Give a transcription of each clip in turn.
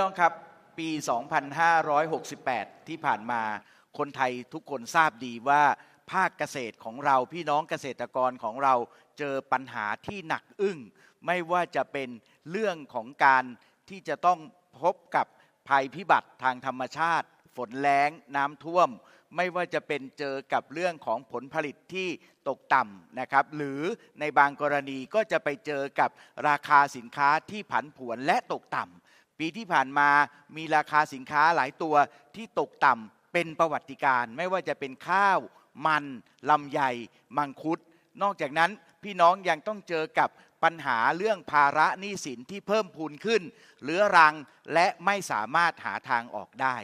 น้องครับปี 2568 ที่ผ่านมา คนไทยทุกคนทราบดีว่า ภาคเกษตรของเราพี่น้องเกษตรกรของเราเจอปัญหาที่หนักอึ้ง ไม่ว่าจะเป็นเรื่องของการที่จะต้องพบกับภัยพิบัติทางธรรมชาติ ฝนแล้งน้ำท่วม ไม่ว่าจะเป็นเจอกับเรื่องของผลผลิตที่ตกต่ำนะครับ หรือในบางกรณีก็จะไปเจอกับราคาสินค้าที่ผันผวนและตกต่ำ ปีที่ผ่านมามีราคาสินค้าหลายตัวที่ตกต่ำเป็นประวัติการณ์ไม่ว่าจะเป็นข้าว มันลำไยมังคุด นอกจากนั้นพี่น้องยังต้องเจอกับปัญหาเรื่องภาระหนี้สินที่เพิ่มพูนขึ้นเรื้อรังและไม่สามารถหาทางออกได้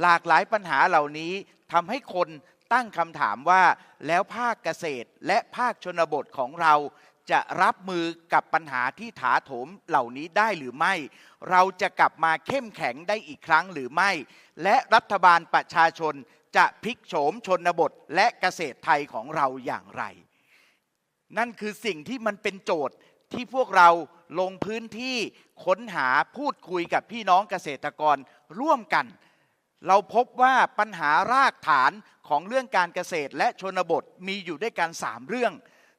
หลากหลายปัญหาเหล่านี้ทำให้คนตั้งคำถามว่าแล้วภาคเกษตรและภาคชนบทของเรา จะรับมือกับปัญหาที่ถาโถมเหล่านี้ได้หรือไม่ เราจะกลับมาเข้มแข็งได้อีกครั้งหรือไม่ และรัฐบาลประชาชนจะพลิกโฉมชนบทและเกษตรไทยของเราอย่างไร นั่นคือสิ่งที่มันเป็นโจทย์ที่พวกเราลงพื้นที่ค้นหาพูดคุยกับพี่น้องเกษตรกรร่วมกัน เราพบว่าปัญหารากฐานของเรื่องการเกษตรและชนบทมีอยู่ด้วยกันสามเรื่อง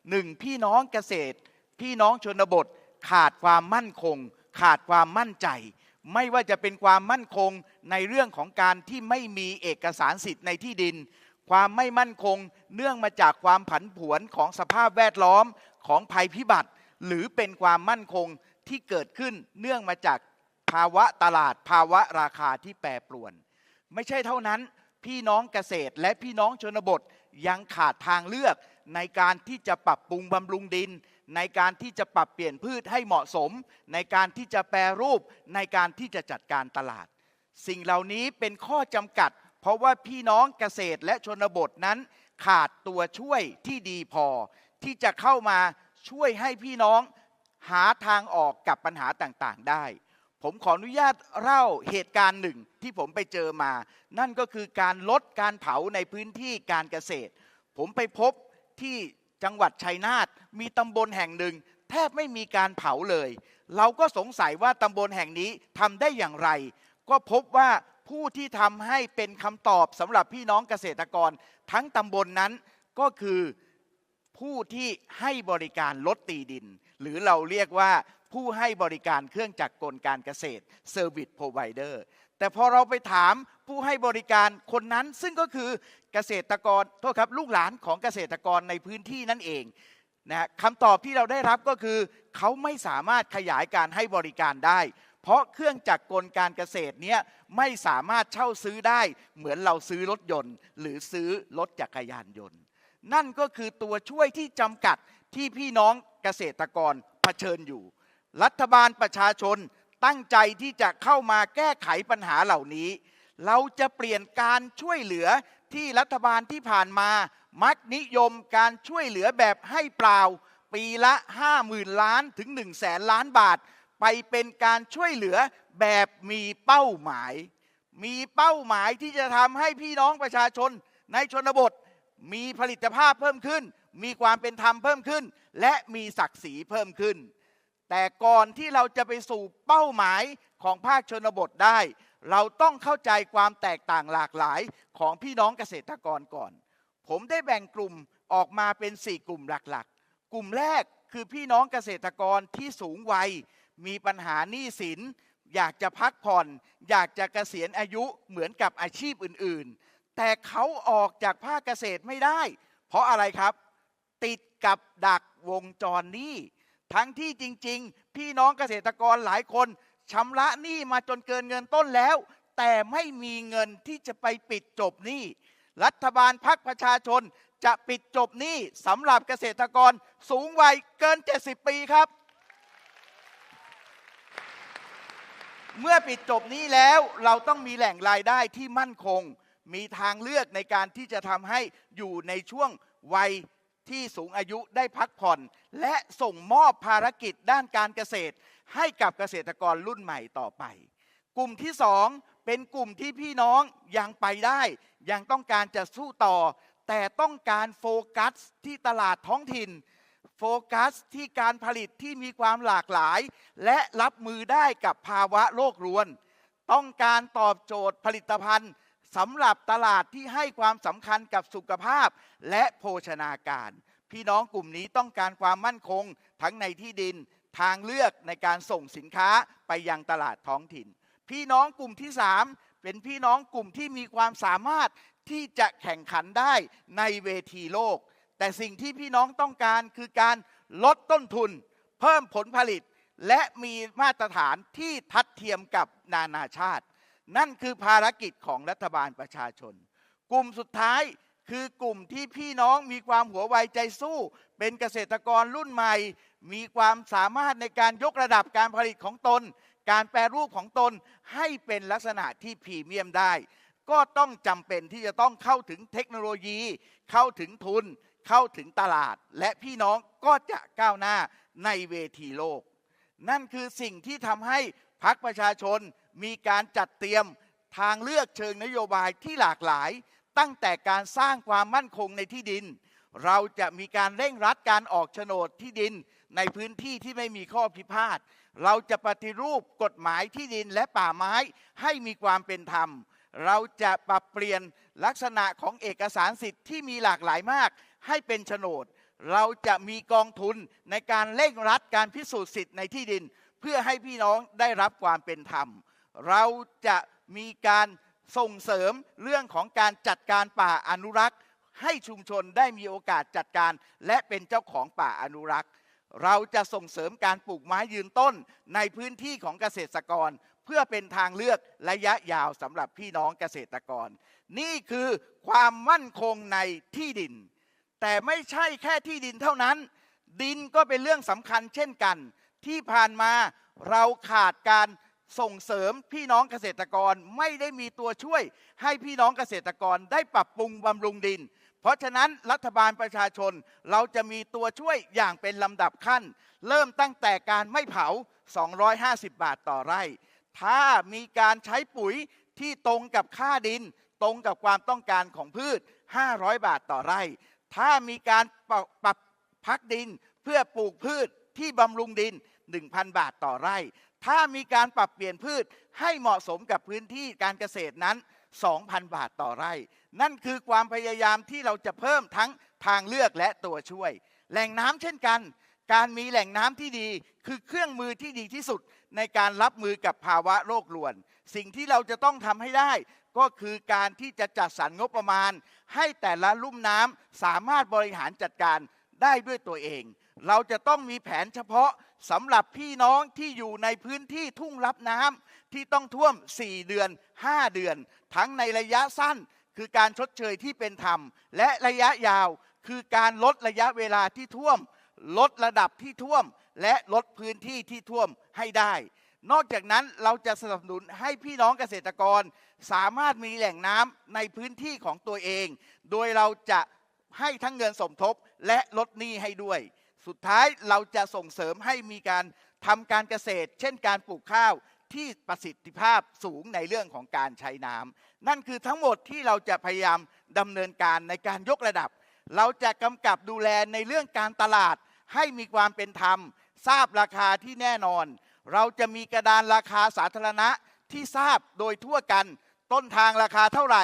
หนึ่งพี่น้องเกษตร พี่น้องชนบทขาดความมั่นคง ขาดความมั่นใจ ไม่ว่าจะเป็นความมั่นคงในเรื่องของการที่ไม่มีเอกสารสิทธิ์ในที่ดิน ความไม่มั่นคงเนื่องมาจากความผันผวนของสภาพแวดล้อมของภัยพิบัติ หรือเป็นความมั่นคงที่เกิดขึ้นเนื่องมาจากภาวะตลาดภาวะราคาที่แปรปรวน ไม่ใช่เท่านั้นพี่น้องเกษตรและพี่น้องชนบทยังขาดทางเลือก ในการที่จะปรับปรุงบำรุงดิน ในการที่จะปรับเปลี่ยนพืชให้เหมาะสม ในการที่จะแปรรูป ในการที่จะจัดการตลาด สิ่งเหล่านี้เป็นข้อจำกัด เพราะว่าพี่น้องเกษตรและชนบทนั้น ขาดตัวช่วยที่ดีพอ ที่จะเข้ามาช่วยให้พี่น้องหาทางออกกับปัญหาต่างๆได้ ผมขออนุญาตเล่าเหตุการณ์หนึ่งที่ผมไปเจอมา นั่นก็คือการลดการเผาในพื้นที่การเกษตร ผมไปพบ ที่จังหวัดชัยนาทมีตำบลแห่งหนึ่ง แทบไม่มีการเผาเลย เราก็สงสัยว่าตำบลแห่งนี้ทำได้อย่างไร ก็พบว่าผู้ที่ทำให้เป็นคำตอบสำหรับพี่น้องเกษตรกร ทั้งตำบลนนั้นก็คือผู้ที่ให้บริการลดตีดิน หรือเราเรียกว่าผู้ให้บริการเครื่องจักรกลการเกษตร Service Provider แต่พอเราไปถามผู้ให้บริการคนนั้นซึ่งก็คือเกษตรกรโทษครับลูกหลานของเกษตรกรในพื้นที่นั่นเองนะคำตอบที่เราได้รับก็คือ เขาไม่สามารถขยายการให้บริการได้ เพราะเครื่องจักรกลการเกษตรเนี้ยไม่สามารถเช่าซื้อได้ เหมือนเราซื้อรถยนต์ หรือซื้อรถจักรยานยนต์ นั่นก็คือตัวช่วยที่จำกัดที่พี่น้องเกษตรกรเผชิญอยู่ รัฐบาลประชาชน ตั้งใจที่จะเข้ามาแก้ไขปัญหาเหล่านี้ เราจะเปลี่ยนการช่วยเหลือที่รัฐบาลที่ผ่านมา มักนิยมการช่วยเหลือแบบให้เปล่า ปีละ 50,000 ล้านถึง 1 0 0 0 0แสนล้านบาท ไปเป็นการช่วยเหลือแบบมีเป้าหมาย มีเป้าหมายที่จะทำให้พี่น้องประชาชนในชนบท มีผลิตภาพเพิ่มขึ้น มีความเป็นธรรมเพิ่มขึ้น และมีศักดิ์ศรีเพิ่มขึ้น แต่ก่อนที่เราจะไปสู่เป้าหมายของภาคชนบทได้ เราต้องเข้าใจความแตกต่างหลากหลายของพี่น้องเกษตรกรก่อน ผมได้แบ่งกลุ่มออกมาเป็น 4 กลุ่มหลักๆ กลุ่มแรกคือพี่น้องเกษตรกรที่สูงวัย มีปัญหาหนี้สิน อยากจะพักผ่อน อยากจะเกษียณอายุเหมือนกับอาชีพอื่นๆ แต่เขาออกจากภาคเกษตรไม่ได้ เพราะอะไรครับ ติดกับดักวงจรหนี้ ทั้งที่จริง ๆ พี่น้องเกษตรกรหลายคนชำระหนี้มาจนเกินเงินต้นแล้ว แต่ไม่มีเงินที่จะไปปิดจบหนี้รัฐบาลพักประชาชนจะปิดจบหนี้สำหรับเกษตรกรสูงวัยเกิน 70 ปีครับ เมื่อปิดจบหนี้แล้วเราต้องมีแหล่งรายได้ที่มั่นคง มีทางเลือกในการที่จะทำให้อยู่ในช่วงวัย ที่สูงอายุได้พักผ่อน และส่งมอบภารกิจด้านการเกษตร ให้กับเกษตรกรรุ่นใหม่ต่อไป กลุ่มที่สองเป็นกลุ่มที่พี่น้องยังไปได้ ยังต้องการจะสู้ต่อ แต่ต้องการโฟกัสที่ตลาดท้องถิ่น โฟกัสที่การผลิตที่มีความหลากหลาย และรับมือได้กับภาวะโลกรวน ต้องการตอบโจทย์ผลิตภัณฑ์ สำหรับตลาดที่ให้ความสำคัญกับสุขภาพและโภชนาการ พี่น้องกลุ่มนี้ต้องการความมั่นคงทั้งในที่ดินทางเลือกในการส่งสินค้าไปยังตลาดท้องถิ่น พี่น้องกลุ่มที่ 3 เป็นพี่น้องกลุ่มที่มีความสามารถที่จะแข่งขันได้ในเวทีโลก แต่สิ่งที่พี่น้องต้องการคือการลดต้นทุน เพิ่มผลผลิต และมีมาตรฐานที่ทัดเทียมกับนานาชาติ นั่นคือภารกิจของรัฐบาลประชาชน กลุ่มสุดท้ายคือกลุ่มที่พี่น้องมีความหัวไวใจสู้ เป็นเกษตรกรรุ่นใหม่ มีความสามารถในการยกระดับการผลิตของตน การแปรรูปของตนให้เป็นลักษณะที่พรีเมียมได้ ก็ต้องจำเป็นที่จะต้องเข้าถึงเทคโนโลยี เข้าถึงทุน เข้าถึงตลาด และพี่น้องก็จะก้าวหน้าในเวทีโลก นั่นคือสิ่งที่ทำให้พรรคประชาชน มีการจัดเตรียมทางเลือกเชิงนโยบายที่หลากหลาย ตั้งแต่การสร้างความมั่นคงในที่ดิน เราจะมีการเร่งรัดการออกโฉนดที่ดินในพื้นที่ที่ไม่มีข้อพิพาท เราจะปฏิรูปกฎหมายที่ดินและป่าไม้ให้มีความเป็นธรรม เราจะปรับเปลี่ยนลักษณะของเอกสารสิทธิ์ที่มีหลากหลายมาก ให้เป็นโฉนด เราจะมีกองทุนในการเร่งรัดการพิสูจน์สิทธิ์ในที่ดิน เพื่อให้พี่น้องได้รับความเป็นธรรม เราจะมีการส่งเสริมเรื่องของการจัดการป่าอนุรักษ์ ให้ชุมชนได้มีโอกาสจัดการ และเป็นเจ้าของป่าอนุรักษ์ เราจะส่งเสริมการปลูกไม้ยืนต้นในพื้นที่ของเกษตรกร เพื่อเป็นทางเลือกระยะยาวสำหรับพี่น้องเกษตรกร นี่คือความมั่นคงในที่ดิน แต่ไม่ใช่แค่ที่ดินเท่านั้น ดินก็เป็นเรื่องสำคัญเช่นกัน ที่ผ่านมาเราขาดการ ส่งเสริมพี่น้องเกษตรกรไม่ได้มีตัวช่วยให้พี่น้องเกษตรกรได้ปรับปรุงบำรุงดิน เพราะฉะนั้นรัฐบาลประชาชนเราจะมีตัวช่วยอย่างเป็นลำดับขั้น เริ่มตั้งแต่การไม่เผา 250 บาทต่อไร่ ถ้ามีการใช้ปุ๋ยที่ตรงกับค่าดิน ตรงกับความต้องการของพืช 500 บาทต่อไร่ ถ้ามีการปรับพักดินเพื่อปลูกพืชที่บำรุงดิน 1,000 บาทต่อไร่ ถ้ามีการปรับเปลี่ยนพืชให้เหมาะสมกับพื้นที่การเกษตรนั้น 2,000 บาทต่อไร่ นั่นคือความพยายามที่เราจะเพิ่มทั้งทางเลือกและตัวช่วย แหล่งน้ำเช่นกัน การมีแหล่งน้ำที่ดีคือเครื่องมือที่ดีที่สุดในการรับมือกับภาวะโรครวน สิ่งที่เราจะต้องทำให้ได้ก็คือการที่จะจัดสรรงบประมาณ ให้แต่ละลุ่มน้ำสามารถบริหารจัดการได้ด้วยตัวเอง เราจะต้องมีแผนเฉพาะ สำหรับพี่น้องที่อยู่ในพื้นที่ทุ่งรับน้ำที่ต้องท่วม 4 เดือน 5 เดือน ทั้งในระยะสั้นคือการชดเชยที่เป็นธรรม และระยะยาวคือการลดระยะเวลาที่ท่วม ลดระดับที่ท่วม และลดพื้นที่ที่ท่วมให้ได้ นอกจากนั้นเราจะสนับสนุนให้พี่น้องเกษตรกร สามารถมีแหล่งน้ำในพื้นที่ของตัวเอง โดยเราจะให้ทั้งเงินสมทบและลดหนี้ให้ด้วย สุดท้ายเราจะส่งเสริมให้มีการทำการเกษตร เช่นการปลูกข้าวที่ประสิทธิภาพสูงในเรื่องของการใช้น้ำนั่นคือทั้งหมดที่เราจะพยายามดำเนินการในการยกระดับ เราจะกำกับดูแลในเรื่องการตลาด ให้มีความเป็นธรรม ทราบราคาที่แน่นอน เราจะมีกระดานราคาสาธารณะที่ทราบโดยทั่วกัน ต้นทางราคาเท่าไหร่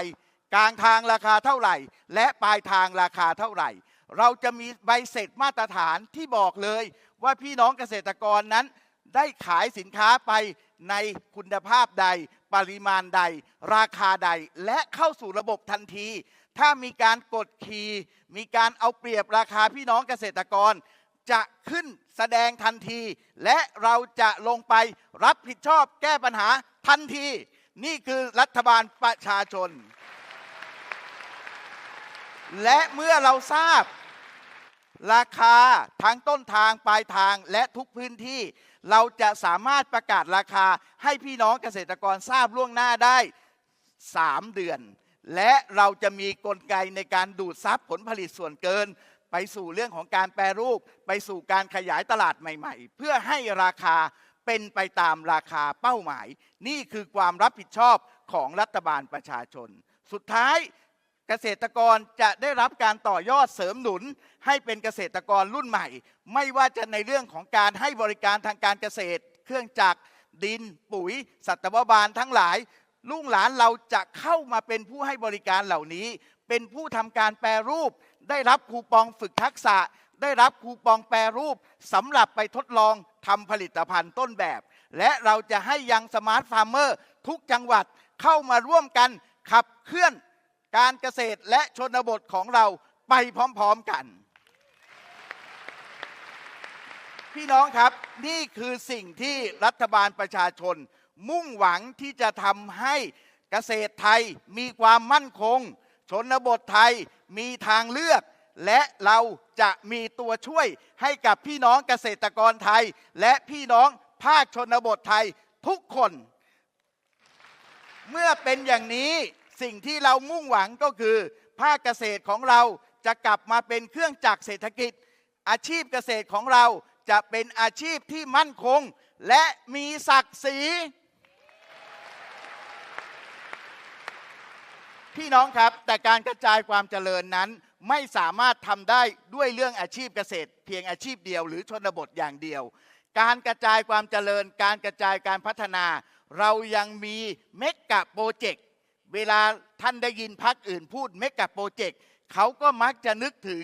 กลางทางราคาเท่าไหร่ และปลายทางราคาเท่าไหร่ เราจะมีใบเสร็จมาตรฐานที่บอกเลยว่าพี่น้องเกษตรกรนั้น ได้ขายสินค้าไปในคุณภาพใด ปริมาณใด ราคาใดและเข้าสู่ระบบทันที ถ้ามีการกดขี่มีการเอาเปรียบราคาพี่น้องเกษตรกร จะขึ้นแสดงทันที และเราจะลงไปรับผิดชอบแก้ปัญหาทันที นี่คือรัฐบาลประชาชน และเมื่อเราทราบ ราคาทั้งต้นทางปลายทางและทุกพื้นที่ เราจะสามารถประกาศราคาให้พี่น้องเกษตรกรทราบล่วงหน้าได้ 3 เดือน และเราจะมีกลไกในการดูดซับผลผลิตส่วนเกิน ไปสู่เรื่องของการแปรรูป ไปสู่การขยายตลาดใหม่ๆ เพื่อให้ราคาเป็นไปตามราคาเป้าหมาย นี่คือความรับผิดชอบของรัฐบาลประชาชน สุดท้าย เกษตรกรจะได้รับการต่อยอดเสริมหนุน ให้เป็นเกษตรกรรุ่นใหม่ ไม่ว่าจะในเรื่องของการให้บริการทางการเกษตร เครื่องจักรดิน ปุ๋ย สัตวบาลทั้งหลาย ลูกหลานเราจะเข้ามาเป็นผู้ให้บริการเหล่านี้ เป็นผู้ทำการแปรรูป ได้รับคูปองฝึกทักษะ ได้รับคูปองแปรรูปสำหรับไปทดลองทำผลิตภัณฑ์ต้นแบบ และเราจะให้ยังสมาร์ทฟาร์มเมอร์ทุกจังหวัดเข้ามาร่วมกันขับเคลื่อน การเกษตรและชนบทของเราไปพร้อมๆกัน พี่น้องครับนี่คือสิ่งที่รัฐบาลประชาชน มุ่งหวังที่จะทำให้เกษตรไทยมีความมั่นคง ชนบทไทยมีทางเลือก และเราจะมีตัวช่วยให้กับพี่น้องเกษตรกรไทย และพี่น้องภาคชนบทไทยทุกคน เมื่อเป็นอย่างนี้ สิ่งที่เรามุ่งหวังก็คือ ภาคเกษตรของเราจะกลับมาเป็นเครื่องจักรเศรษฐกิจ อาชีพเกษตรของเราจะเป็นอาชีพที่มั่นคง และมีศักดิ์ศรีพี่น้องครับแต่การกระจายความเจริญนั้นไม่สามารถทำได้ด้วยเรื่องอาชีพเกษตร เพียงอาชีพเดียว หรือชนบทอย่างเดียว การกระจายความเจริญ การกระจายการพัฒนา เรายังมีเมกะโปรเจกต์ เวลาท่านได้ยินพักอื่นพูดเมกะโปรเจกต์เขาก็มักจะนึกถึง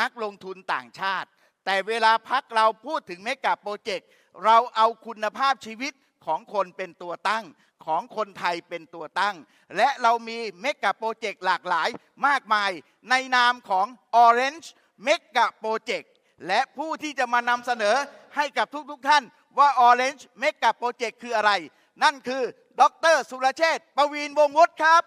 นักลงทุนต่างชาติ แต่เวลาพักเราพูดถึงเมกะโปรเจกต์เราเอาคุณภาพชีวิตของคนเป็นตัวตั้งของคนไทยเป็นตัวตั้ง และเรามีเมกะโปรเจกต์หลากหลายมากมาย ในนามของ Orange เมกะโปรเจกต์และผู้ที่จะมานำเสนอให้กับทุกๆทท่านว่า Orange เมกะโปรเจกต์คืออะไร นั่นคือ ดรสุรเชษฐ์ประวีนวงศ์วุฒิครับ